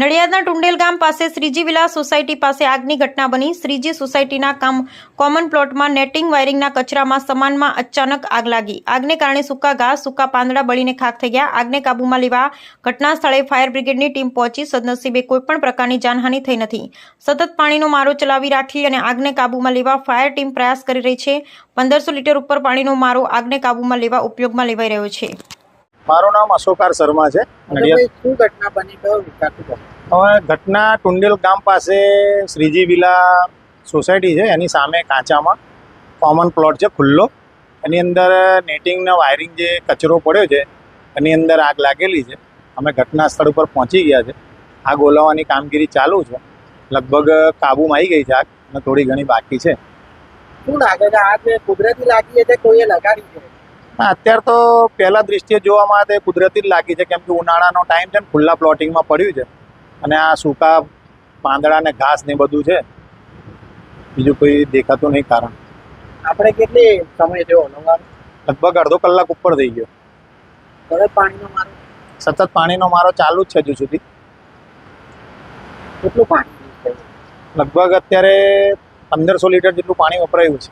નડિયાદના ટુંડેલ ગામ પાસે Shriji villa society પાસે આગની ઘટના બની. શ્રીજી સોસાયટીના કામ કોમન પ્લોટમાં નેટિંગ વાયરિંગના કચરામાં સમાનમાં અચાનક આગ લાગી. આગને કારણે સૂકા ઘાસ, સૂકા પાંદડા બળીને ખાખ થઈ ગયા. આગને કાબૂમાં લેવા ઘટના સ્થળે ફાયર બ્રિગેડની ટીમ પહોંચી. સદનસીબે કોઈપણ પ્રકારની જાનહાનિ થઈ નથી. સતત પાણીનો મારો ચલાવી રાખી અને આગને કાબૂમાં લેવા ફાયર ટીમ પ્રયાસ કરી રહી છે. પંદરસો લીટર ઉપર પાણીનો મારો આગને કાબૂમાં લેવા ઉપયોગમાં લેવાઈ રહ્યો છે. મારું નામ અશોકાર શર્મા છે. શું ઘટના બની કયો વિસ્તાર શું બન્યું? હવે ઘટના ટુંડેલ ગામ પાસે શ્રીજી વિલા સોસાયટી છે. એની સામે કાંચામાં કોમન પ્લોટ છે ખુલ્લો. એની અંદર નેટિંગના વાયરિંગ જે કચરો પડ્યો છે એની અંદર આગ લાગેલી છે. અમે ઘટના સ્થળ ઉપર પહોંચી ગયા છે. આગ ઓલાવવાની કામગીરી ચાલુ છે. લગભગ કાબુમાં આવી ગઈ છે આગ અને થોડી ઘણી બાકી છે. શું લાગે છે? આ કુદરતી લાગી છે કોઈએ લગાડી છે? હા, અત્યારે તો પહેલા દ્રષ્ટિએ જોવામાં તે કુદરતી જ લાગી છે કેમ કે ઉનાળાનો ટાઈમ છે ને ખુલ્લા પ્લોટિંગમાં પડ્યું છે. અને આ સૂકા પાંદડા ને ઘાસ ને બધું છે. બીજું કોઈ દેખાતું નહીં કારણ. આપણે કેટલી સમય થયો લગભગ અડધો કલાક ઉપર થઈ ગયો. હવે પાણીનો મારો? સતત પાણીનો મારો ચાલુ જ છે હજુ સુધી. કેટલું પાણી? લગભગ અત્યારે પંદરસો લીટર જેટલું પાણી વપરાયું છે.